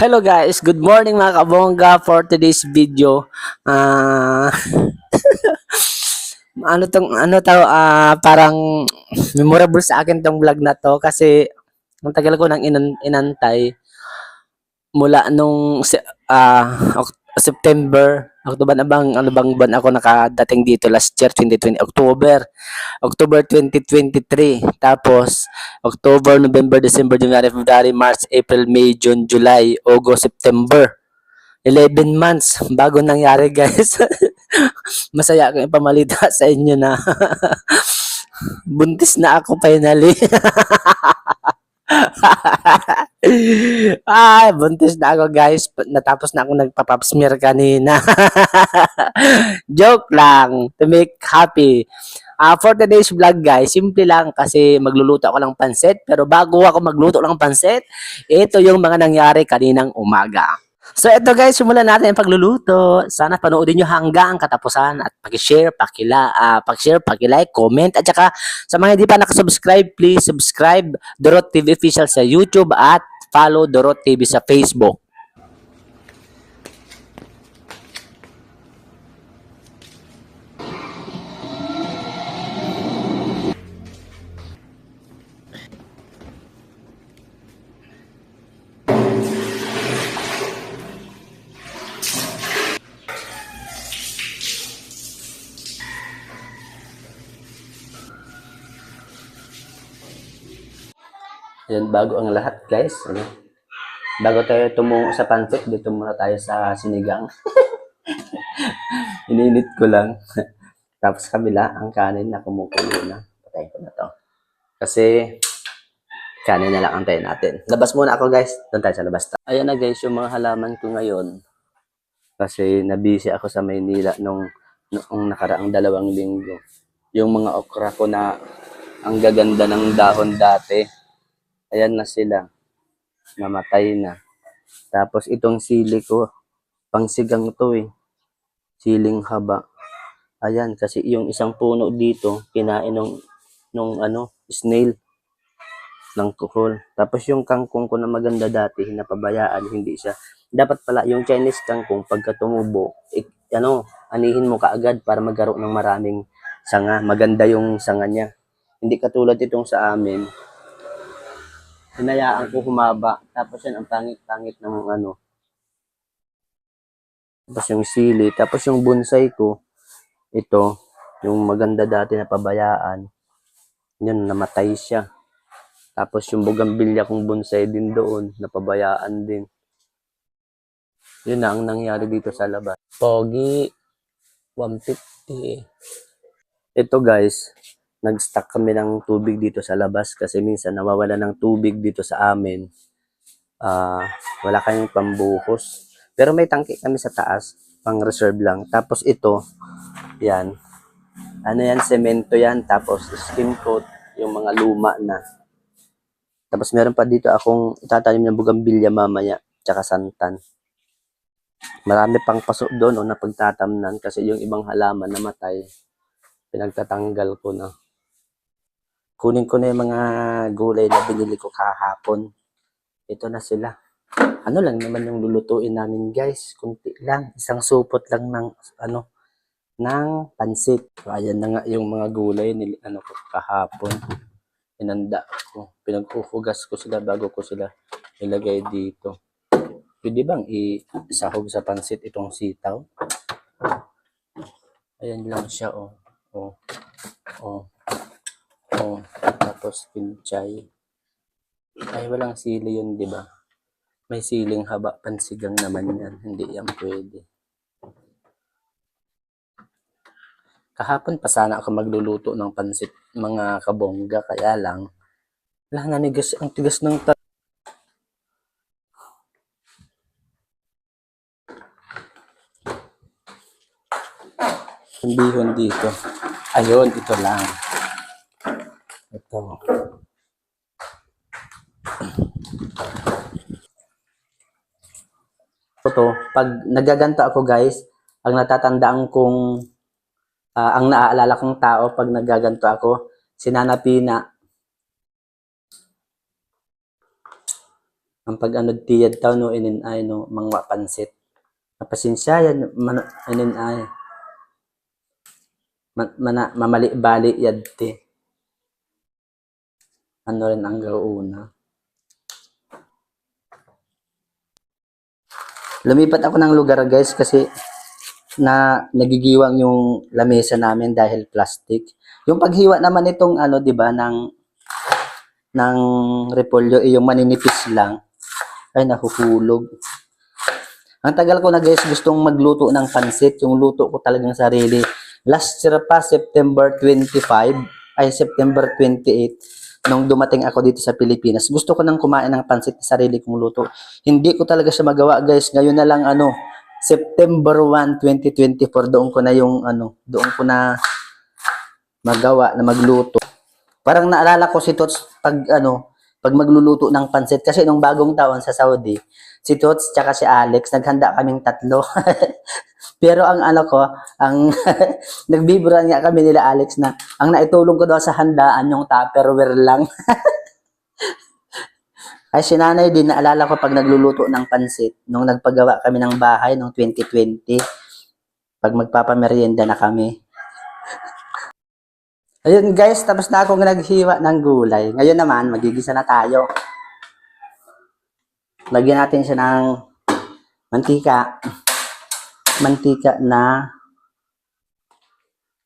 Hello guys, good morning mga kabongga for today's video. Ah ano tong ano tao ah parang memorable sa akin tong vlog na to kasi ang tagal ko nang inan, inantay mula nung Ok- September, October na bang ano bang buwan ako nakadating dito last year 2020 October. October 2023. Tapos October, November, December, January, February, March, April, May, June, July, August, September. 11 months bago nangyari guys. Masaya akong ipamalita sa inyo na buntis na ako finally. Ay, buntis na ako guys. Natapos na ako nagpa-pap smear kanina. Joke lang. To make happy. Ah, for today's vlog guys, simple lang kasi magluluto ako ng pansit. Pero bago ako magluto ng pansit, ito yung mga nangyari kaninang umaga. So ito guys, simulan natin ang pagluluto. Sana panoodin nyo hanggang katapusan at pag-share, pakila, ah, pag-share, pag-like, comment at saka sa mga hindi pa nakasubscribe, please subscribe Dorot TV Official sa YouTube at follow Dorot TV sa Facebook. Yan, bago ang lahat, guys. Ano? Bago tayo tumungo sa pansit, dito muna tayo sa sinigang. Ininit ko lang. Tapos kabila, ang kanin na kumukulo na. Patayin ko na to. Kasi, kanin na lang antayin natin. Labas muna ako, guys. Doon tayo sa labas. Ayan na, guys, yung mga halaman ko ngayon. Kasi, nabisi ako sa Maynila nung, noong nakaraang dalawang linggo. Yung mga okra ko na ang gaganda ng dahon dati ayan na sila. Namatay na. Tapos itong sili ko, pangsigang to eh. Siling haba. Ayan, kasi yung isang puno dito, kinain nung, nung ano, snail ng kuhol. Tapos yung kangkong ko na maganda dati, napabayaan, hindi siya. Dapat pala, yung Chinese kangkong, pagka tumubo, ik, ano, anihin mo kaagad para magkaroon ng maraming sanga. Maganda yung sanga niya. Hindi katulad itong sa amin, hinayaan ko humaba. Tapos yan, ang pangit-pangit ng ano. Tapos yung sili. Tapos yung bonsai ko, ito, yung maganda dati na pabayaan. Yun, namatay siya. Tapos yung bugambilya kong bonsai din doon, napabayaan din. Yun na ang nangyari dito sa labas. Pogi, 150. Ito guys, nag-stock kami ng tubig dito sa labas kasi minsan nawawala ng tubig dito sa amin. Ah, wala kaming pambuhos. Pero may tangke kami sa taas, pang reserve lang. Tapos ito, yan. Ano yan, semento yan. Tapos skin coat, yung mga luma na. Tapos meron pa dito akong itatanim ng bugambilya mamaya, tsaka santan. Marami pang paso doon o na pagtatamnan kasi yung ibang halaman namatay. Pinagtatanggal ko na kunin ko na yung mga gulay na binili ko kahapon. Ito na sila. Ano lang naman yung lulutuin namin guys. Kunti lang. Isang supot lang ng ano ng pansit. So, ayan na nga yung mga gulay nil, ano ko kahapon. Inanda ko. Pinaghuhugas ko sila bago ko sila ilagay dito. Pwede bang isahog sa pansit itong sitaw? Ayan lang siya oh. Oh. Oh. Oh, tapos pinchay. Ay, walang sili yun, di ba? May siling haba, pansigang naman yan. Hindi yan pwede. Kahapon pa sana ako magluluto ng pansit, mga kabongga, kaya lang, wala nanigas, ang tigas ng ta- Ang bihon dito. Ayun, ito lang. Ito. Ito, pag nagaganto ako guys, ang natatandaan kong, ah, ang naaalala kong tao pag nagaganto ako, si Nana Pina. Ang pag-anod tiyad taw no inin ay no mga pansit. Napasensya yan man, inin ay. Man, mana, mamali bali yad ti. Ano rin ang gauna. Lumipat ako ng lugar guys kasi na nagigiwang yung lamesa namin dahil plastic. Yung paghiwa naman itong ano, 'di ba, ng ng repolyo, eh, yung maninipis lang ay nahuhulog. Ang tagal ko na guys gustong magluto ng pansit, yung luto ko talagang sarili. Last year pa, September 25, ay September 28, nung dumating ako dito sa Pilipinas. Gusto ko nang kumain ng pansit na sarili kong luto. Hindi ko talaga siya magawa guys. Ngayon na lang ano, September 1, 2024, doon ko na yung ano, doon ko na magawa na magluto. Parang naalala ko si Tots pag ano, pag magluluto ng pansit kasi nung bagong taon sa Saudi, si Tots tsaka si Alex naghanda kaming tatlo. Pero ang ano ko, ang nagbiburan nga kami nila Alex na ang naitulong ko daw sa handaan yung Tupperware lang. Ay si nanay din, naalala ko pag nagluluto ng pansit, nung nagpagawa kami ng bahay noong 2020, pag magpapamerienda na kami. Ayun guys, tapos na akong naghiwa ng gulay. Ngayon naman, magigisa na tayo. Lagyan natin siya ng mantika. Mantika na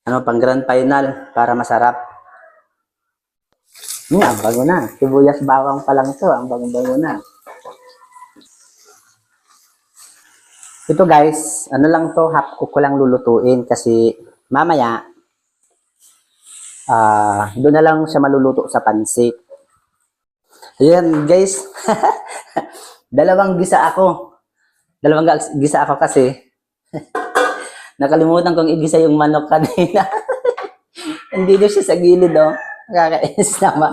ano, pang grand final para masarap. Nga, bago na. Sibuyas bawang pa lang to. Ang bagong-bago na. Ito guys, ano lang to, half cook ko lang lulutuin kasi mamaya, ah, doon na lang siya maluluto sa pansit. Ayan guys, dalawang gisa ako. Dalawang gisa ako kasi nakalimutan kong igisa yung manok kanina. Hindi na siya sa gilid oh. Nakakainis naman.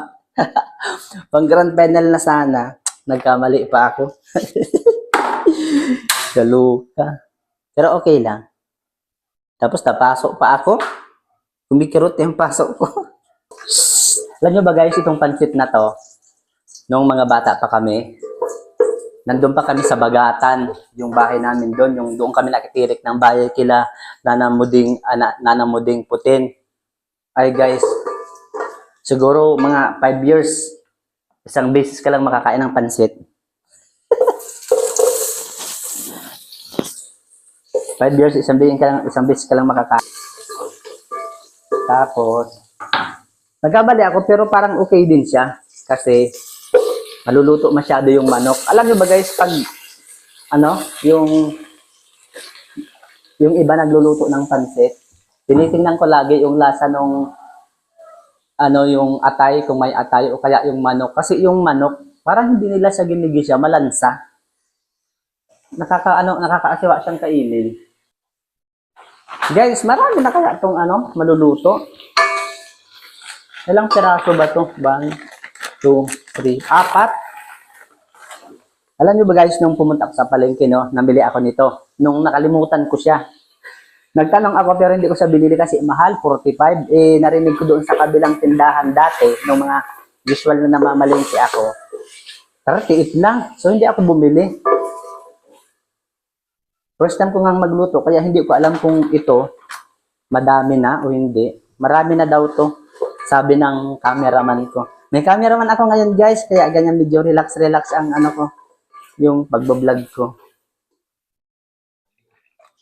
Pang grand final na sana, nagkamali pa ako. Galuka. Pero okay lang. Tapos napasok pa ako. Kumikirot yung pasok ko. Alam nyo ba guys, itong pansit na to, nung mga bata pa kami, nandun pa kami sa Bagatan, yung bahay namin doon, yung doon kami nakitirik ng bahay kila nanamuding, ana, nanamuding putin. Ay guys, siguro mga 5 years, isang beses ka lang makakain ng pansit. 5 years, isang beses ka lang, isang beses ka lang makakain. Tapos, nagkabali ako pero parang okay din siya kasi Maluluto masyado yung manok. Alam nyo ba guys, pag ano, yung yung iba nagluluto ng pansit, tinitingnan ko lagi yung lasa nung ano yung atay, kung may atay o kaya yung manok. Kasi yung manok, parang hindi nila siya ginigisa, malansa. Nakaka, ano, nakakaasiwa siyang kainin. Guys, marami na kaya itong ano, maluluto. Ilang piraso ba ito? Bang? 2, 3, 4. Alam nyo ba guys, nung pumunta ako sa palengke, no, namili ako nito. Nung nakalimutan ko siya. Nagtanong ako pero hindi ko siya binili kasi mahal, 45. Eh, narinig ko doon sa kabilang tindahan dati, nung mga usual na namamalengke ako, 38 lang. So, hindi ako bumili. First time ko nga magluto, kaya hindi ko alam kung ito madami na o hindi. Marami na daw to, sabi ng cameraman ko. May cameraman ako ngayon guys, kaya ganyan medyo relax-relax ang ano ko, yung pagbablog ko.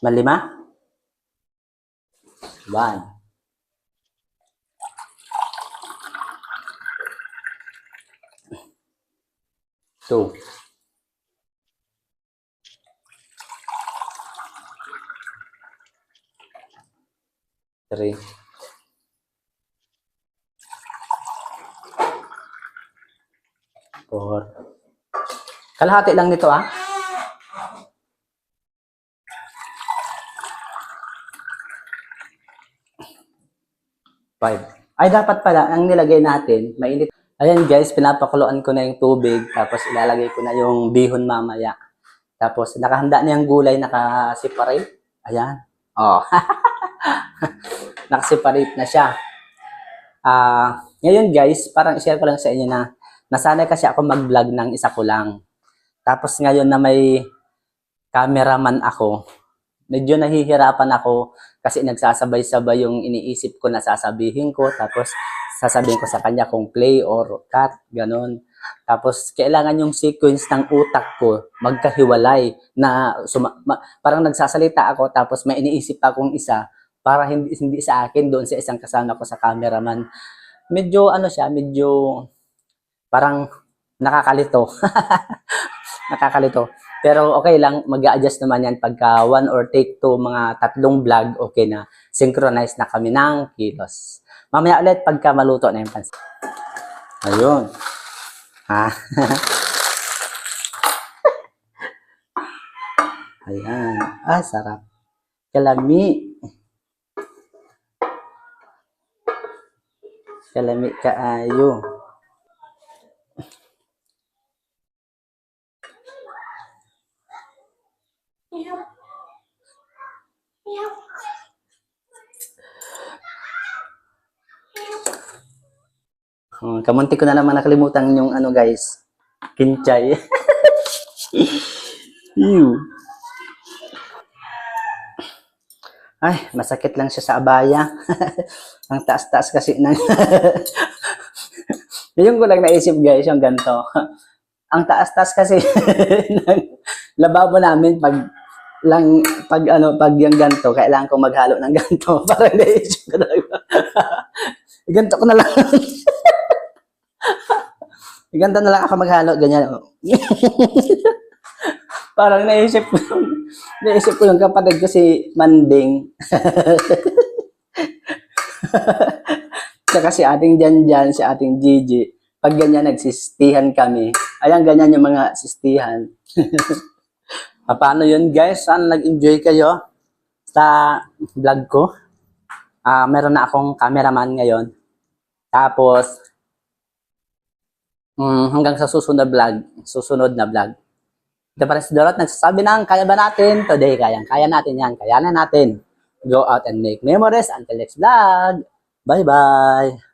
Malima? One. Two. Three. Four. Kalahati lang nito ah. Five. Ay, dapat pala, ang nilagay natin, mainit. Ayan guys, pinapakuluan ko na yung tubig, tapos ilalagay ko na yung bihon mamaya. Tapos, nakahanda na yung gulay, nakaseparate. Ayan. Oh. nakaseparate na siya. Ah, ngayon guys, parang i-share ko lang sa inyo na nasanay kasi ako mag-vlog ng isa ko lang. Tapos ngayon na may cameraman ako, medyo nahihirapan ako kasi nagsasabay-sabay yung iniisip ko na sasabihin ko. Tapos sasabihin ko sa kanya kung play or cut, ganun. Tapos kailangan yung sequence ng utak ko magkahiwalay na suma- ma- parang nagsasalita ako tapos may iniisip akong isa para hindi hindi sa akin doon sa isang kasama ko sa cameraman. Medyo ano siya, medyo parang nakakalito. nakakalito. Pero okay lang, mag adjust naman yan pagka one or take two, mga tatlong vlog, okay na. Synchronize na kami ng kilos. Mamaya ulit pagka maluto na yung pansit. Ayun. Ha? Ayan. Ah, sarap. Kalami. Kalami kaayo. Hmm, kamunti ko na naman nakalimutan yung ano guys. Kinchay. Ew. Ay, masakit lang siya sa abaya. Ang taas-taas kasi ng... yung ko lang naisip guys, yung ganito. Ang taas-taas kasi ng lababo namin pag lang pag ano pag yung ganto kailangan ko maghalo ng ganto para naisip ko talaga ganto ko na lang. Ganto na lang ako maghalo ganyan. Parang naisip ko naisip ko yung kapatid ko si Manding. Tsaka si ating Janjan, si ating Gigi, pag ganyan nagsistihan kami, ayan ganyan yung mga sistihan. Ah, Paano yun guys? Sana nag-enjoy kayo sa vlog ko. Ah, meron na akong cameraman ngayon. Tapos, mm, hanggang sa susunod na vlog, susunod na vlog. Ito pa rin si Dorot, nagsasabi ng kaya ba natin? Today, kayang kaya natin yan. Kaya na natin. Go out and make memories. Until next vlog. Bye-bye.